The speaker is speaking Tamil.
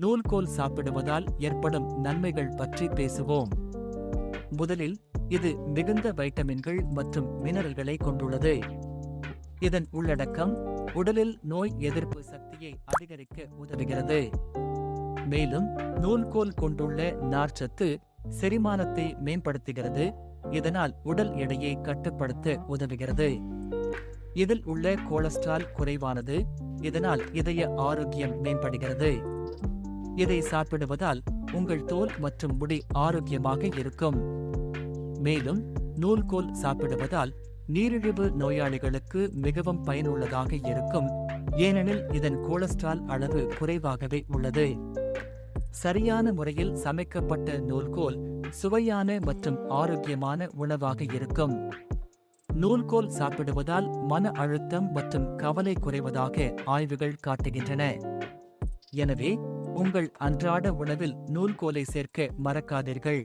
நூல்கோல் சாப்பிடுவதால் ஏற்படும் நன்மைகள் பற்றி பேசுவோம். முதலில் இது மிகுந்த வைட்டமின்கள் மற்றும் மினரல்களை கொண்டுள்ளது. இதன் உள்ளடக்கம் உடலில் நோய் எதிர்ப்பு சக்தியை அதிகரிக்க உதவுகிறது. மேலும் நூல்கோல் கொண்டுள்ள நார்ச்சத்து செரிமானத்தை மேம்படுத்துகிறது. இதனால் உடல் எடையை கட்டுப்படுத்த உதவுகிறது. இதில் உள்ள கொலஸ்ட்ரால் குறைவானது. இதனால் இதய ஆரோக்கியம் மேம்படுகிறது. இதை சாப்பிடுவதால் உங்கள் தோல் மற்றும் முடி ஆரோக்கியமாக இருக்கும். மேலும் நூல்கோல் சாப்பிடுவதால் நீரிழிவு நோயாளிகளுக்கு மிகவும் பயனுள்ளதாக இருக்கும். ஏனெனில் இதன் கொலஸ்ட்ரால் அளவு குறைவாகவே உள்ளது. சரியான முறையில் சமைக்கப்பட்ட நூல்கோல் சுவையான மற்றும் ஆரோக்கியமான உணவாக இருக்கும். நூல்கோல் சாப்பிடுவதால் மன அழுத்தம் மற்றும் கவலை குறைவதாக ஆய்வுகள் காட்டுகின்றன. எனவே உங்கள் அன்றாட உணவில் நூல்கோலை சேர்க்க மறக்காதீர்கள்.